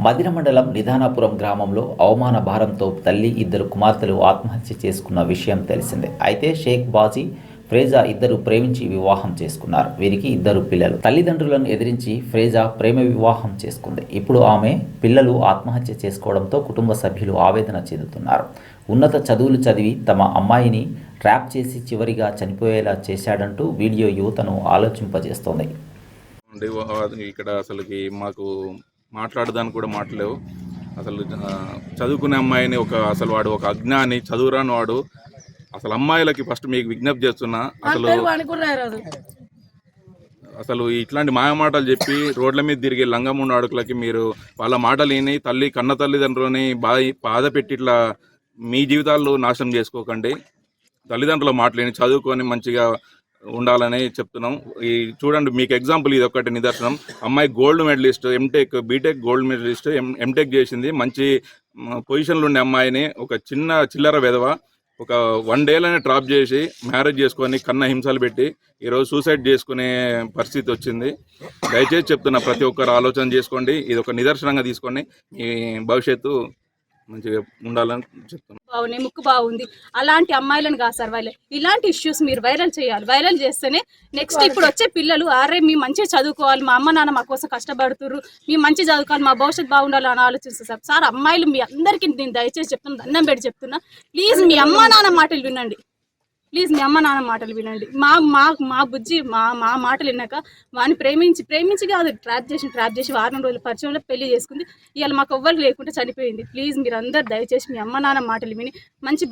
మదిన మండలం నిదానాపురం గ్రామంలో అవమాన భారంతో తల్లి ఇద్దరు కుమార్తెలు ఆత్మహత్య చేసుకున్న విషయం తెలిసిందే. అయితే షేక్ బాజీ ఫ్రేజా ఇద్దరు ప్రేమించి వివాహం చేసుకున్నారు. వీరికి ఇద్దరు పిల్లలు. తల్లిదండ్రులను ఎదిరించి ఫ్రేజా ప్రేమ వివాహం చేసుకుంది. ఇప్పుడు ఆమె పిల్లలు ఆత్మహత్య చేసుకోవడంతో కుటుంబ సభ్యులు ఆవేదన చెందుతున్నారు. ఉన్నత చదువులు చదివి తమ అమ్మాయిని ట్రాప్ చేసి చివరిగా చనిపోయేలా చేశాడంటూ వీడియో యువతను ఆలోచింపజేస్తోంది. ఇక్కడ అసలుకి మాకు మాట్లాడడానికి కూడా మాటలేవు అసలు చదువుకునే అమ్మాయిని ఒక అసలు వాడు ఒక అజ్ఞాని చదువురాని వాడు. అసలు అమ్మాయిలకి ఫస్ట్ మీకు విజ్ఞప్తి చేస్తున్నా. అసలు అసలు ఇట్లాంటి మాయ మాటలు చెప్పి రోడ్ల మీద తిరిగే లంగముండు అడుగులకి మీరు వాళ్ళ మాటలు విని తల్లి కన్న తల్లిదండ్రులని బాధ బాధ పెట్టి ఇట్లా మీ జీవితాలు నాశనం చేసుకోకండి. తల్లిదండ్రుల మాటలేని చదువుకొని మంచిగా ఉండాలని చెప్తున్నాం. ఈ చూడండి మీకు ఎగ్జాంపుల్ ఇది ఒకటి నిదర్శనం. అమ్మాయి gold medalist M Tech B Tech gold medalist M M Tech చేసింది. మంచి పొజిషన్లో ఉండే అమ్మాయిని ఒక చిన్న చిల్లర విధవ ఒక వన్ డేలోనే డ్రాప్ చేసి మ్యారేజ్ చేసుకొని కన్న హింసలు పెట్టి ఈరోజు సూసైడ్ చేసుకునే పరిస్థితి వచ్చింది. దయచేసి చెప్తున్నా ప్రతి ఒక్కరు ఆలోచన చేసుకోండి. ఇది ఒక నిదర్శనంగా తీసుకొని మీ భవిష్యత్తు మంచిగా ఉండాలని చెప్తున్నాను బాగున్నాయి ముక్కు బాగుంది. అలాంటి అమ్మాయిలను కాదు సార్ వైరల్. ఇలాంటి ఇష్యూస్ మీరు వైరల్ చేయాలి. వైరల్ చేస్తేనే నెక్స్ట్ ఇప్పుడు వచ్చే పిల్లలు అరే మీ మంచిగా చదువుకోవాలి మా అమ్మ నాన్న మా కోసం కష్టపడుతుర్రు మీ మంచి చదువుకోవాలి మా భవిష్యత్తు బాగుండాలి అని ఆలోచిస్తారు సార్. సార్ అమ్మాయిలు మీ అందరికీ నేను దయచేసి చెప్తున్నా దండం పెట్టి చెప్తున్నా. ప్లీజ్ మీ అమ్మ నాన్న మాటలు వినండి. ప్లీజ్ మీ అమ్మ నాన్న మాటలు వినండి. మా మా మా బుజ్జి మా మా మాటలు విన్నాక వాడిని ప్రేమించి ప్రేమించి కాదు ట్రాప్ చేసి ట్రాప్ చేసి వారం రోజుల పరిచయంలో పెళ్ళి చేసుకుంది. ఇవాళ మాకు ఎవ్వరు లేకుండా చనిపోయింది. ప్లీజ్ మీరు అందరు దయచేసి మీ అమ్మ నాన్న మాటలు విని మంచి